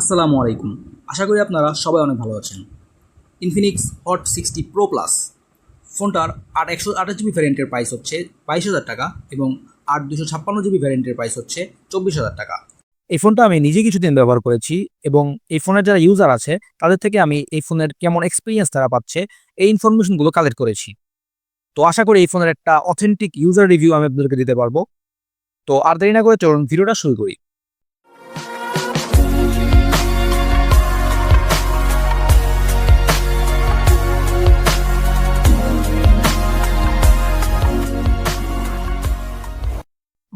আসসালামু আলাইকুম। আশা করি আপনারা সবাই অনেক ভালো আছেন। Infinix hot sixty pro plus ফোনটার আট একশো আঠাশ জিবি ভ্যারিয়েন্টের প্রাইস হচ্ছে বাইশ হাজার টাকা এবং আট দুশো ছাপ্পান্ন জিবি ভ্যারিয়েন্টের প্রাইস হচ্ছে চব্বিশ হাজার টাকা। এই ফোনটা আমি নিজে কিছুদিন ব্যবহার করেছি এবং এই ফোনের যারা ইউজার আছে, তাদের থেকে আমি এই ফোনের কেমন এক্সপিরিয়েন্স তারা পাচ্ছে, এই ইনফরমেশনগুলো কালেক্ট করেছি। তো আশা করি এই ফোনের একটা অথেন্টিক ইউজার রিভিউ আমি আপনাদেরকে দিতে পারব। তো আর দেরি না করে চলুন ভিডিওটা শুরু করি।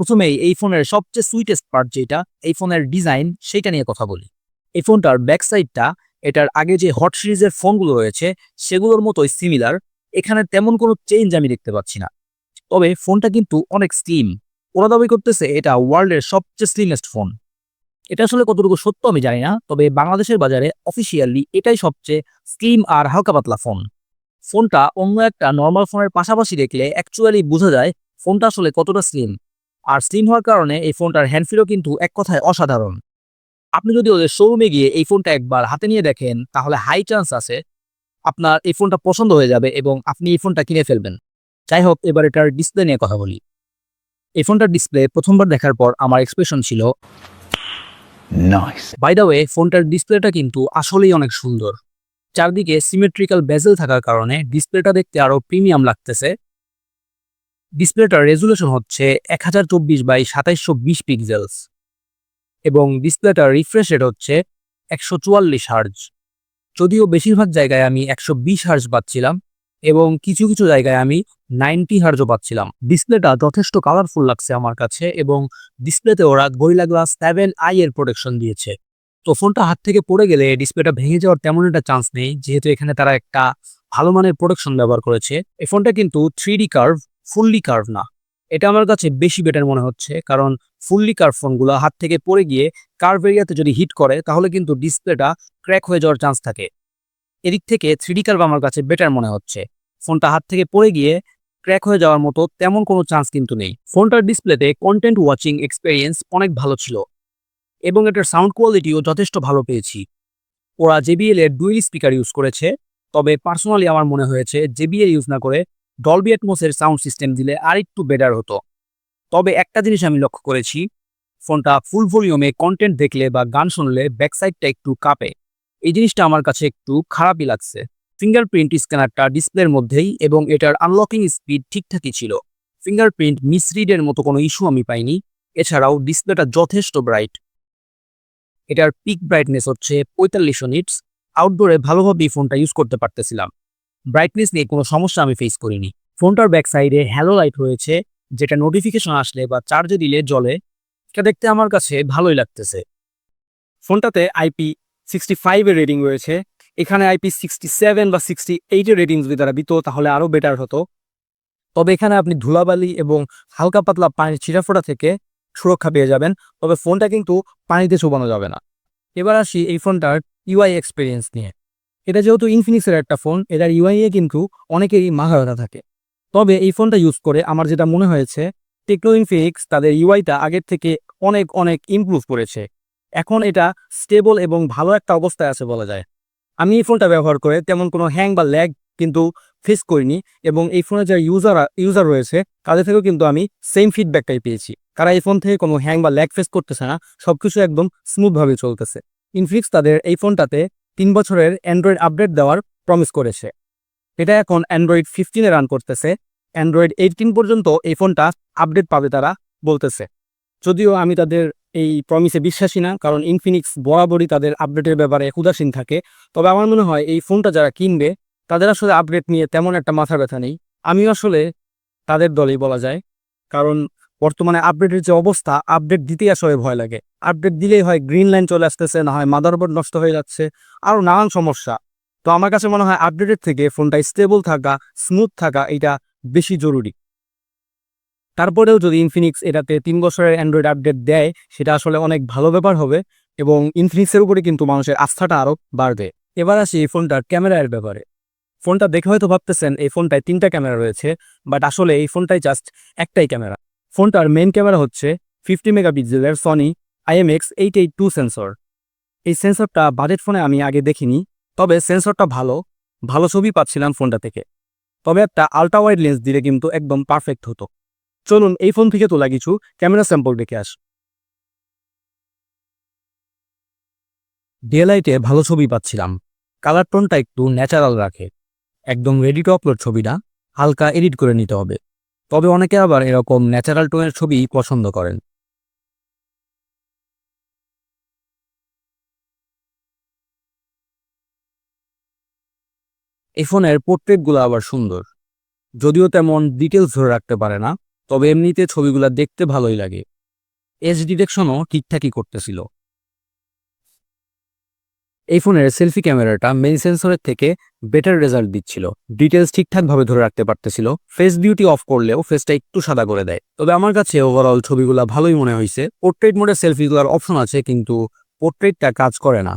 প্রথমেই এই ফোনের সবচেয়ে সুইটেস্ট পার্ট যেটা, এই ফোনের ডিজাইন সেটা নিয়ে কথা বলি। এই ফোনটার ব্যাক সাইডটা এটার আগে যে হট সিরিজের ফোনগুলো রয়েছে, সেগুলোর মতোই সিমিলার এখানে তেমন কোনো চেঞ্জ আমি দেখতে পাচ্ছি না। তবে ফোনটা কিন্তু অনেক স্লিম ওরা দাবি করতেছে, এটা ওয়ার্ল্ডের সবচেয়ে স্লিমেস্ট ফোন এটা আসলে কতটুকু সত্য আমি জানি না, তবে বাংলাদেশের বাজারে অফিসিয়ালি এটাই সবচেয়ে স্লিম আর হালকা পাতলা ফোন ফোনটা অন্য একটা নর্মাল ফোনের পাশাপাশি দেখলে অ্যাকচুয়ালি বোঝা যায়, ফোনটা আসলে কতটা স্লিম আর স্লিম হওয়ার কারণে এই ফোনটার হ্যান্ডফিলও কিন্তু এক কথায় অসাধারণ। আপনি যদি ওদের শোরুমে গিয়ে এই ফোনটা একবার হাতে নিয়ে দেখেন তাহলে হাই চান্স আছে আপনার এই ফোনটা পছন্দ হয়ে যাবে এবং আপনি এই ফোনটা কিনে ফেলবেন। যাই হোক এবার এটার ডিসপ্লে নিয়ে কথা বলি। এই ফোনটার ডিসপ্লে প্রথমবার দেখার পর আমার এক্সপ্রেশন ছিল. বাই দ্য ওয়ে ফোনটার ডিসপ্লেটা কিন্তু আসলেই অনেক সুন্দর। চারদিকে সিমেট্রিক্যাল বেজেল থাকার কারণে ডিসপ্লেটা দেখতে আরও প্রিমিয়াম লাগতেছে। ডিসপ্লেটার রেজুলেশন হচ্ছে এক হাজার চব্বিশ বাই সাতাইশশো বিশ পিক্সেলস এবং ডিসপ্লেটার রিফ্রেশ রেট হচ্ছে একশো চুয়াল্লিশ হার্জ। যদিও বেশিরভাগ জায়গায় আমি একশো বিশ হার্জ পাচ্ছিলাম এবং কিছু কিছু জায়গায় আমি নাইনটি হার্জও পাচ্ছিলাম। ডিসপ্লেটা যথেষ্ট কালারফুল লাগছে আমার কাছে এবং ডিসপ্লেতে ওরা গরিলা গ্লাস সেভেন আই এর প্রোটেকশন দিয়েছে। তো ফোনটা হাত থেকে পড়ে গেলে ডিসপ্লেটা ভেঙে যাওয়ার তেমন একটা চান্স নেই, যেহেতু এখানে তারা একটা ভালো মানের প্রোটেকশন ব্যবহার করেছে। এই ফোনটা কিন্তু three D curve fully curve না। এটা আমার কাছে বেশি বেটার মনে হচ্ছে, কারণ ফুললি কার্ভ ফোনগুলো হাত থেকে পড়ে গিয়ে কার্ভ এরিয়াতে যদি হিট করে, তাহলে কিন্তু ডিসপ্লেটা ক্র্যাক হয়ে যাওয়ার চান্স থাকে। এদিক থেকে থ্রি কার্ভ আমার কাছে বেটার মনে হচ্ছে। ফোনটা হাত থেকে পড়ে গিয়ে ক্র্যাক হয়ে যাওয়ার মতো তেমন কোনো চান্স কিন্তু নেই। ফোনটার ডিসপ্লেতে কন্টেন্ট ওয়াচিং এক্সপিরিয়েন্স অনেক ভালো ছিল, এবং এটার সাউন্ড কোয়ালিটিও যথেষ্ট ভালো পেয়েছি। ওরা জেবিএল এর ডুইল স্পিকার ইউজ করেছে, তবে পার্সোনালি আমার মনে হয়েছে জেবিএল ইউজ না করে ডলবি অ্যাটমোসের সাউন্ড সিস্টেম দিলে আর একটু বেটার হতো। তবে একটা জিনিস আমি লক্ষ্য করেছি, ফোনটা ফুল ভলিউমে কন্টেন্ট দেখলে বা গান শুনলে ব্যাক সাইডটা একটু কাঁপে। এই জিনিসটা আমার কাছে একটু খারাপই লাগছে। ফিঙ্গারপ্রিন্ট স্ক্যানারটা ডিসপ্লের মধ্যেই এবং এটার আনলকিং স্পিড ঠিকঠাকই ছিল। ফিঙ্গারপ্রিন্ট মিসরিডের মতো কোনো ইস্যু আমি পাইনি। এছাড়াও ডিসপ্লেটা যথেষ্ট ব্রাইট এটার পিক ব্রাইটনেস হচ্ছে পঁয়তাল্লিশশো নিটস আউটডোরে ভালোভাবেই ফোনটা ইউজ করতে পারতেছিলাম। ব্রাইটনেস নিয়ে কোনো সমস্যা আমি ফেস করিনি। ফোনটার ব্যাক সাইডে হ্যালো লাইট রয়েছে, যেটা নোটিফিকেশন আসলে বা চার্জে দিলে জ্বলে এটা দেখতে আমার কাছে ভালোই লাগতেছে। ফোনটাতে আইপি সিক্সটি ফাইভের রেটিং রয়েছে, এখানে আইপি সিক্সটি সেভেন বা সিক্সটি এইটের রেটিং যদি তারা দিত, তাহলে আরও বেটার হতো। তবে এখানে আপনি ধুলাবালি এবং হালকা পাতলা পানির ছিটাফোটা থেকে সুরক্ষা পেয়ে যাবেন, তবে ফোনটা কিন্তু পানিতে চুবানো যাবে না। এবার আসি এই ফোনটার ইউআই এক্সপিরিয়েন্স নিয়ে। এটা যেহেতু ইনফিনিক্সের একটা ফোন এটার ইউআই এ কিন্তু অনেকেরই মাথা থাকে। তবে এই ফোনটা ইউজ করে আমার যেটা মনে হয়েছে টেকনো ইনফিনিক্স তাদের ইউআইটা আগের থেকে অনেক অনেক ইমপ্রুভ করেছে। এখন এটা স্টেবল এবং ভালো একটা অবস্থায় আছে বলা যায়। আমি এই ফোনটা ব্যবহার করে তেমন কোনো হ্যাং বা ল্যাগ কিন্তু ফেস করিনি এবং এই ফোনে যারা ইউজার ইউজার রয়েছে, তাদের থেকেও কিন্তু আমি সেম ফিডব্যাকটাই পেয়েছি। তারা এই ফোন থেকে কোনো হ্যাং বা ল্যাগ ফেস করতেছে না, সবকিছু একদম স্মুথভাবে চলতেছে। ইনফিনিক্স তাদের এই ফোনটাতে তিন বছরের অ্যান্ড্রয়েড আপডেট দেওয়ার প্রমিস করেছে। এটা এখন অ্যান্ড্রয়েড ফিফটিনে রান করতেছে। অ্যান্ড্রয়েড এইটিন পর্যন্ত এই ফোনটা আপডেট পাবে তারা বলতেছে। যদিও আমি তাদের এই প্রমিসে বিশ্বাসী না, কারণ ইনফিনিক্স বরাবরই তাদের আপডেটের ব্যাপারে উদাসীন থাকে। তবে আমার মনে হয় এই ফোনটা যারা কিনবে, তাদের আসলে আপডেট নিয়ে তেমন একটা মাথা ব্যথা নেই। আমিও আসলে তাদের দলেই বলা যায়। কারণ বর্তমানে আপডেটের যে অবস্থা আপডেট দিতেই আসলে ভয় লাগে। আপডেট দিলেই হয় গ্রিন লাইন চলে আসতেছে, না হয় মাদারবোর্ড নষ্ট হয়ে যাচ্ছে আরও নানান সমস্যা। তো আমার কাছে মনে হয় আপডেটের থেকে ফোনটা স্টেবল থাকা স্মুথ থাকা এটা বেশি জরুরি। তারপরেও যদি ইনফিনিক্স এটাতে তিন বছরের অ্যান্ড্রয়েড আপডেট দেয়, সেটা আসলে অনেক ভালো ব্যাপার হবে এবং ইনফিনিক্সের উপরে কিন্তু মানুষের আস্থাটা আরও বাড়বে। এবার আসি এই ফোনটার ক্যামেরার ব্যাপারে। ফোনটা দেখে হয়তো ভাবতেছেন, এই ফোনটায় তিনটা ক্যামেরা রয়েছে বাট আসলে এই ফোনটাই জাস্ট একটাই ক্যামেরা। ফোনটার মেইন ক্যামেরা হচ্ছে ফিফটি মেগাপিক্সেলের Sony IMX eight eight two sensor এই সেন্সরটা বাজেট ফোনে আমি আগে দেখিনি, তবে সেন্সরটা ভালো ভালো ছবি পাচ্ছিলাম ফোনটা থেকে। তবে একটা আল্ট্রা ওয়াইড লেন্স দিলে কিন্তু একদম পারফেক্ট হতো। চলুন এই ফোন থেকে তোলা কিছু ক্যামেরা স্যাম্পল দেখে আস। ডিএলআইতে ভালো ছবি পাচ্ছিলাম। কালার টোনটা একটু ন্যাচারাল রাখে। একদম রেডি টু আপলোড ছবিটা, হালকা এডিট করে নিতে হবে। তবে অনেকে আবার এরকম ন্যাচারাল টোনের ছবি পছন্দ করেন। এই ফোনের পোর্ট্রেটগুলো আবার সুন্দর। যদিও তেমন ডিটেলস ধরে রাখতে পারে না, তবে এমনিতে ছবিগুলো দেখতে ভালোই লাগে। এজ ডিটেকশনও ঠিকঠাকই করতেছিল। এই ফোনের সেলফি ক্যামেরাটা মেন সেন্সরের থেকে বেটার রেজাল্ট দিচ্ছিল। ডিটেলস ঠিকঠাকভাবে ধরে রাখতে পারতেছিল। ফেস বিউটি অফ করলেও ফেসটা একটু সাদা করে দেয়। তবে আমার কাছে ওভারঅল ছবিগুলো ভালোই মনে হয়েছে পোর্ট্রেট মোডে সেলফি সেলফিগুলোর অপশন আছে, কিন্তু পোর্ট্রেটটা কাজ করে না।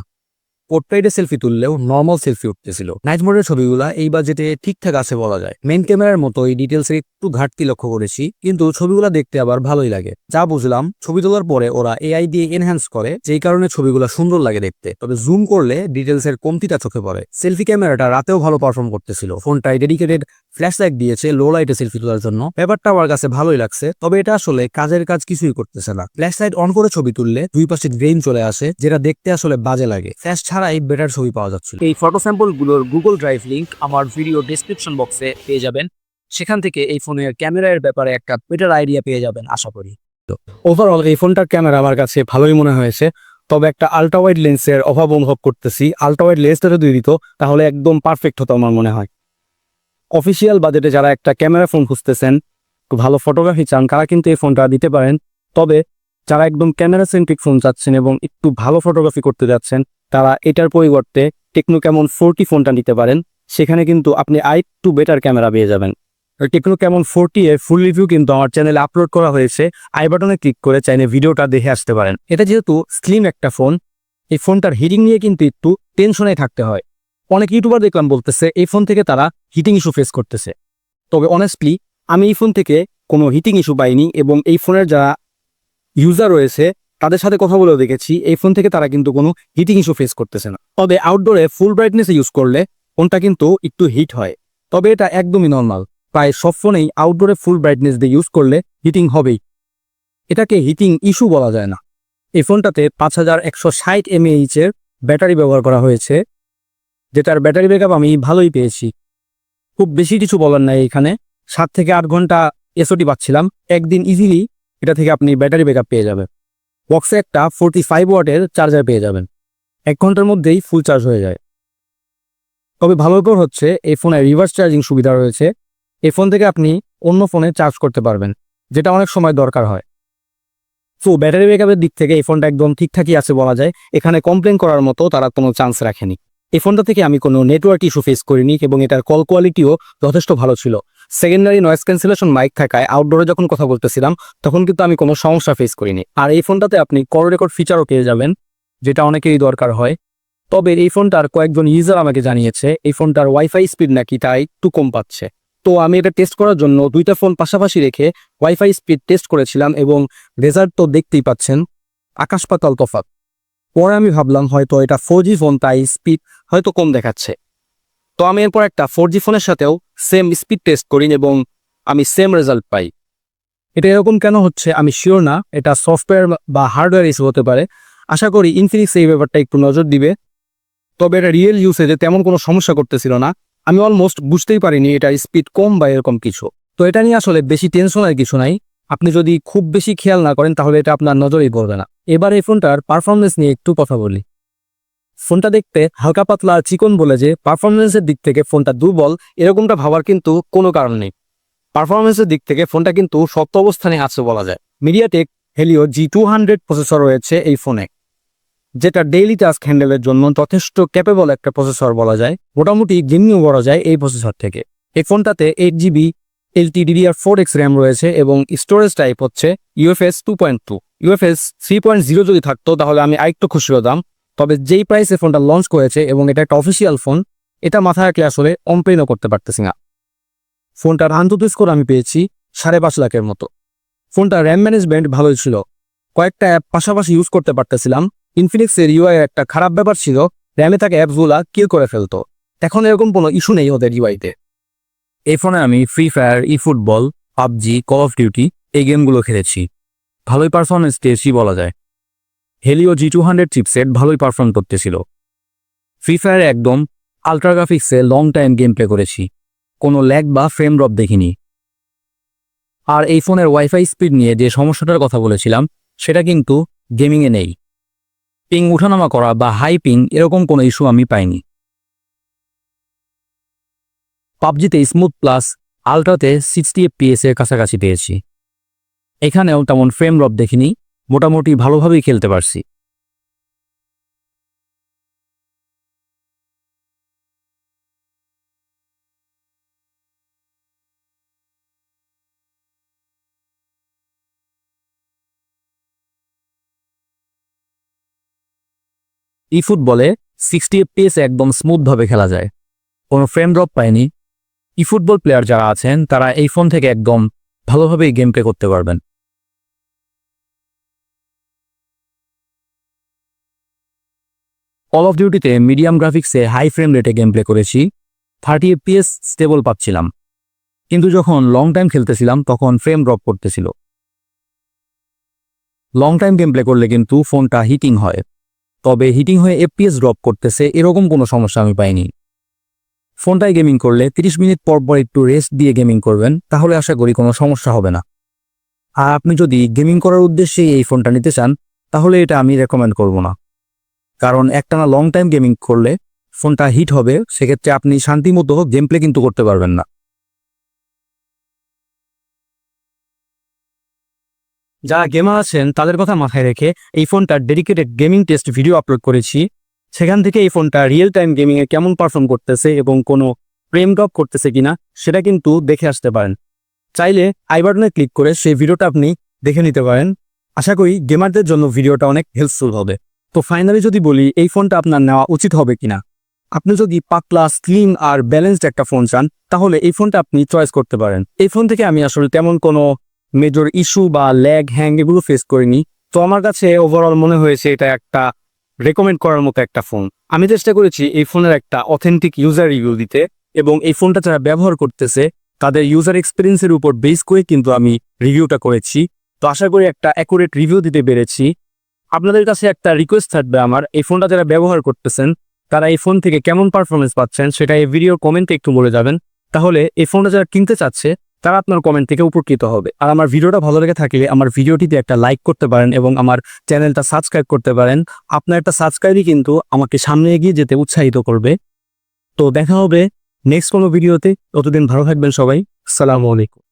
পোর্ট্রেটে সেলফি তুললেও নর্মাল সেলফি উঠতেছিল। নাইট মোডের ছবিগুলা এই বাজেটে ঠিকঠাক আছে বলা যায়। মেন ক্যামেরার মতো এই ডিটেলসের একটু ঘাটতি লক্ষ্য করেছি, কিন্তু ছবিগুলো দেখতে আবার ভালোই লাগে। যা বুঝলাম, ছবি তোলার পরে ওরা এআই দিয়ে এনহ্যান্স করে, যেই কারণে ছবিগুলা সুন্দর লাগে দেখতে। তবে জুম করলে ডিটেলস এর কমতিটা চোখে পড়ে। সেলফি ক্যামেরাটা রাতেও ভালো পারফর্ম করতেছিল। ফোনটায় ডেডিকেটেড ফ্ল্যাশ লাইট দিয়েছে লো লাইটে সেলফি তোলার জন্য। ব্যাপারটা আমার কাছে ভালোই লাগছে, তবে এটা আসলে কাজের কাজ কিছুই করতেছে না। ফ্ল্যাশ লাইট অন করে ছবি তুললে দুই পাশে গ্রেইন চলে আসে, যেটা দেখতে আসলে বাজে লাগে। ফ্ল্যাশ ছাড়াই বেটার ছবি পাওয়া যাচ্ছিল। এই ফটো স্যাম্পলগুলোর গুগল ড্রাইভ লিঙ্ক আমার ভিডিও ডেসক্রিপশন বক্সে পেয়ে যাবেন। সেখান থেকে এই ফোনের ক্যামেরার ব্যাপারে একটা বেটার আইডিয়া পেয়ে যাবেন, আশা করি। ওভারঅল এই ফোনটার ক্যামেরা আমার কাছে ভালোই মনে হয়েছে, তবে একটা আল্ট্রা ওয়াইড লেন্সের অভাব অনুভব করতেছি। আল্ট্রা ওয়াইড লেন্সটা যদি দিত, তাহলে একদম পারফেক্ট হতো আমার মনে হয়। অফিসিয়াল বাজেটে যারা একটা ক্যামেরা ফোন খুঁজতেছেন একটু ভালো ফটোগ্রাফি চান, তারা কিন্তু এই ফোনটা দিতে পারেন। তবে যারা একদম ক্যামেরা সেন্ট্রিক ফোন চাচ্ছেন এবং একটু ভালো ফটোগ্রাফি করতে যাচ্ছেন, তারা এটার পরিবর্তে টেকনো কেমন ফোরটি ফোনটা নিতে পারেন। সেখানে কিন্তু আপনি আই টু বেটার ক্যামেরা পেয়ে যাবেন। টেকনো কেমন ফোরটি এর ফুল রিভিউ কিন্তু আমার চ্যানেলে আপলোড করা হয়েছে। আই বাটনে ক্লিক করে চাইলে ভিডিওটা দেখে আসতে পারেন। এটা যেহেতু স্লিম একটা ফোন এই ফোনটার হিডিং নিয়ে কিন্তু একটু টেনশনে থাকতে হয়। অনেক ইউটিউবার দেখলাম বলতেছে, এই ফোন থেকে তারা হিটিং ইস্যু ফেস করতেছে। তবে অনেস্টলি আমি এই ফোন থেকে কোনো হিটিং ইস্যু পাইনি এবং এই ফোনের যারা ইউজার রয়েছে, তাদের সাথে কথা বলেও দেখেছি, এই ফোন থেকে তারা কিন্তু কোনো হিটিং ইস্যু ফেস করতেছে না। তবে আউটডোরে ফুল ব্রাইটনেসে ইউজ করলে ফোনটা কিন্তু একটু হিট হয়। তবে এটা একদমই নর্মাল প্রায় সব ফোনেই আউটডোরে ফুল ব্রাইটনেস দিয়ে ইউজ করলে হিটিং হবেই। এটাকে হিটিং ইস্যু বলা যায় না। এই ফোনটাতে পাঁচ হাজার একশো ষাট এমএইচ এর ব্যাটারি ব্যবহার করা হয়েছে। যেটার ব্যাটারি ব্যাকআপ আমি ভালোই পেয়েছি। খুব বেশি কিছু বলার নাই এখানে। সাত থেকে আট ঘণ্টা এসওটি পাচ্ছিলাম। একদিন ইজিলি এটা থেকে আপনি ব্যাটারি ব্যাকআপ পেয়ে যাবেন। বক্সে একটা ফোরটি ফাইভ ওয়াটের চার্জার পেয়ে যাবেন। এক ঘণ্টার মধ্যেই ফুল চার্জ হয়ে যায়। তবে ভালো ব্যাপার হচ্ছে, এই ফোনে রিভার্স চার্জিং সুবিধা রয়েছে। এই ফোন থেকে আপনি অন্য ফোনে চার্জ করতে পারবেন, যেটা অনেক সময় দরকার হয়। তো ব্যাটারি ব্যাকআপের দিক থেকে এই ফোনটা একদম ঠিকঠাকই আছে বলা যায়। এখানে কমপ্লেন করার মতো তারা কোনো চান্স রাখেনি। এই ফোনটা থেকে আমি কোনো নেটওয়ার্ক ইস্যু ফেস করিনি এবং এটার কল কোয়ালিটিও যথেষ্ট ভালো ছিল। সেকেন্ডারি নয়েস ক্যান্সেলেশন মাইক থাকায় আউটডোরে যখন কথা বলতেছিলাম, তখন কিন্তু আমি কোনো সমস্যা ফেস করিনি। আর এই ফোনটাতে আপনি কল রেকর্ড ফিচারও পেয়ে যাবেন, যেটা অনেকেরই দরকার হয়। তবে এই ফোনটার কয়েকজন ইউজার আমাকে জানিয়েছে, এই ফোনটার ওয়াইফাই স্পিড নাকি তাই একটু কম পাচ্ছে। তো আমি এটা টেস্ট করার জন্য দুইটা ফোন পাশাপাশি রেখে ওয়াইফাই স্পিড টেস্ট করেছিলাম এবং রেজাল্ট তো দেখতেই পাচ্ছেন। আকাশ পাতাল তফাৎ। পরে আমি ভাবলাম হয়তো এটা ফোর জি ফোন তাই স্পিড হয়তো কম দেখাচ্ছে। তো আমি এরপর একটা ফোর জি ফোনের সাথেও সেম স্পিড টেস্ট করি এবং আমি সেম রেজাল্ট পাই। এটা এরকম কেন হচ্ছে? আমি শিওর না, এটা সফটওয়্যার বা হার্ডওয়্যার ইস্যু হতে পারে। আশা করি ইনফিনিক্স এই ব্যাপারটা একটু নজর দিবে। তবে এটা রিয়েল ইউসেজে তেমন কোনো সমস্যা করতেছিল না। আমি অলমোস্ট বুঝতেই পারিনি এটা স্পিড কম বা এরকম কিছু। তো এটা নিয়ে আসলে বেশি টেনশনের কিছু নাই। আপনি যদি খুব বেশি খেয়াল না করেন, তাহলে এটা আপনার নজরেই পড়বে না। এবার এই ফোনটার পারফরমেন্স নিয়ে একটু কথা বলি। ফোনটা দেখতে হালকা পাতলা আর চিকন বলে যে পারফরমেন্সের দিক থেকে ফোনটা দুর্বল, এরকমটা ভাবার কিন্তু কোনো কারণ নেই। পারফরমেন্সের দিক থেকে ফোনটা কিন্তু শক্ত অবস্থানে আছে বলা যায়। MediaTek Helio G two hundred processor রয়েছে এই ফোনে, যেটা ডেইলি টাস্ক হ্যান্ডেলের জন্য যথেষ্ট ক্যাপেবল একটা প্রসেসর বলা যায়। মোটামুটি গেমিংও বলা যায় এই প্রসেসর থেকে। এই ফোনটাতে eight GB LPDDR four X RAM রয়েছে এবং স্টোরেজ টাইপ হচ্ছে UFS two point two UFS three point zero যদি থাকতো, তাহলে আমি আরেকটু খুশি হতাম। তবে যেই প্রাইসে ফোনটা লঞ্চ করেছে এবং এটা একটা অফিসিয়াল ফোন এটা মাথায় রাখলে আসলে কমপ্লেনও করতে পারতেছি না। ফোনটার আন্তর্জাতিক স্কোর আমি পেয়েছি সাড়ে পাঁচ লাখের মতো। ফোনটা র্যাম ম্যানেজমেন্ট ভালোই ছিল। কয়েকটা অ্যাপ পাশাপাশি ইউজ করতে পারতেছিলাম। ইনফিনিক্সের ইউআই একটা খারাপ ব্যাপার ছিল র্যামে থাকা অ্যাপসগুলা কিল করে ফেলতো। এখন এরকম কোনো ইস্যু নেই ওদের ইউআইতে এই ফোনে আমি free fire eFootball PUBG call of duty এই গেমগুলো খেলেছি। ভালোই পারফরমেন্স পেয়েছি বলা যায়। Helio G two hundred chipset ভালোই পারফর্ম করতেছিল। ফ্রি ফায়ারে একদম আলট্রাগ্রাফিক্সে লং টাইম গেম প্লে করেছি। কোনো ল্যাগ বা ফ্রেম ড্রপ দেখিনি। আর এই ফোনের ওয়াইফাই স্পিড নিয়ে যে সমস্যাটার কথা বলেছিলাম, সেটা কিন্তু গেমিংয়ে নেই। পিং উঠানামা করা বা হাই পিং এরকম কোনো ইস্যু আমি পাইনি। পাবজিতে স্মুথ প্লাস আলট্রাতে সিক্সটি এফপিএস এর কাছাকাছি পেয়েছি। এখানেও তেমন ফ্রেম ড্রপ দেখিনি, মোটামুটি ভালোভাবেই খেলতে পারছি। ই ফুটবলে সিক্সটি এফপিএস একদম স্মুথভাবে খেলা যায়। কোনো ফ্রেম ড্রপ পায়নি। ই ফুটবল প্লেয়ার যারা আছেন, তারা এই ফোন থেকে একদম ভালোভাবেই গেম প্লে করতে পারবেন। কল অফ ডিউটিতে মিডিয়াম গ্রাফিক্সে হাই ফ্রেম রেটে গেম প্লে করেছি থার্টি এফপিএস স্টেবল পাচ্ছিলাম। কিন্তু যখন লং টাইম খেলতেছিলাম, তখন ফ্রেম ড্রপ করতেছিল। লং টাইম গেম প্লে করলে কিন্তু ফোনটা হিটিং হয়। তবে হিটিং হয়ে এফপিএস ড্রপ করতেছে, এরকম কোনো সমস্যা আমি পাইনি। ফোনটায় গেমিং করলে 30 মিনিট পর পর একটু রেস্ট দিয়ে গেমিং করবেন, তাহলে আশা করি কোনো সমস্যা হবে না। আর আপনি যদি গেমিং করার উদ্দেশ্যে এই ফোনটা নিতে চান, তাহলে এটা আমি রেকমেন্ড করব না। কারণ একটানা লং টাইম গেমিং করলে ফোনটা হিট হবে, সেক্ষেত্রে আপনি শান্তিমতো গেম প্লে কিন্তু করতে পারবেন না। যারা গেমার আছেন, তাদের কথা মাথায় রেখে এই ফোনটার dedicated gaming test video upload করেছি। সেখান থেকে এই ফোনটা রিয়েল টাইম গেমিং এ কেমন পারফর্ম করতেছে এবং কোনো ফ্রেম ড্রপ করতেছে কিনা, সেটা কিন্তু দেখে আসতে পারেন। চাইলে আই বাটনে ক্লিক করে সেই ভিডিওটা আপনি দেখে নিতে পারেন। আশা করি গেমারদের জন্য ভিডিওটা অনেক হেল্পফুল হবে। তো ফাইনালি যদি বলি, এই ফোনটা আপনার নেওয়া উচিত হবে কিনা? আপনি যদি পাতলা স্লিম আর ব্যালেন্সড একটা ফোন চান, তাহলে এই ফোনটা আপনি চয়েস করতে পারেন। এই ফোন থেকে আমি আসলে তেমন কোনো মেজর ইস্যু বা ল্যাগ হ্যাং এগুলো ফেস করিনি। তো আমার কাছে ওভারঅল মনে হয়েছে এটা একটা রেকমেন্ড করার মতো একটা ফোন আমি চেষ্টা করেছি এই ফোনের একটা অথেন্টিক ইউজার রিভিউ দিতে এবং এই ফোনটা যারা ব্যবহার করতেছে, তাদের ইউজার এক্সপিরিয়েন্সের উপর বেস করে কিন্তু আমি রিভিউটা করেছি। তো আশা করি একটা অ্যাকুরেট রিভিউ দিতে পেরেছি। আপনাদের কাছে একটা রিকোয়েস্ট থাকবে আমার, এই ফোনটা যারা ব্যবহার করতেছেন, তারা এই ফোন থেকে কেমন পারফরমেন্স পাচ্ছেন সেটা এই ভিডিওর কমেন্টে একটু বলে যাবেন। তাহলে এই ফোনটা যারা কিনতে চাচ্ছে, তারা আপনার কমেন্ট থেকে উপকৃত হবে। আর আমার ভিডিওটা ভালো লেগে থাকলে আমার ভিডিওটিতে একটা লাইক করতে পারেন এবং আমার চ্যানেলটা সাবস্ক্রাইব করতে পারেন। আপনার একটা সাবস্ক্রাইবই কিন্তু আমাকে সামনে এগিয়ে যেতে উৎসাহিত করবে। তো দেখা হবে নেক্সট কোনো ভিডিওতে ততদিন ভালো থাকবেন সবাই। সালামু আলাইকুম।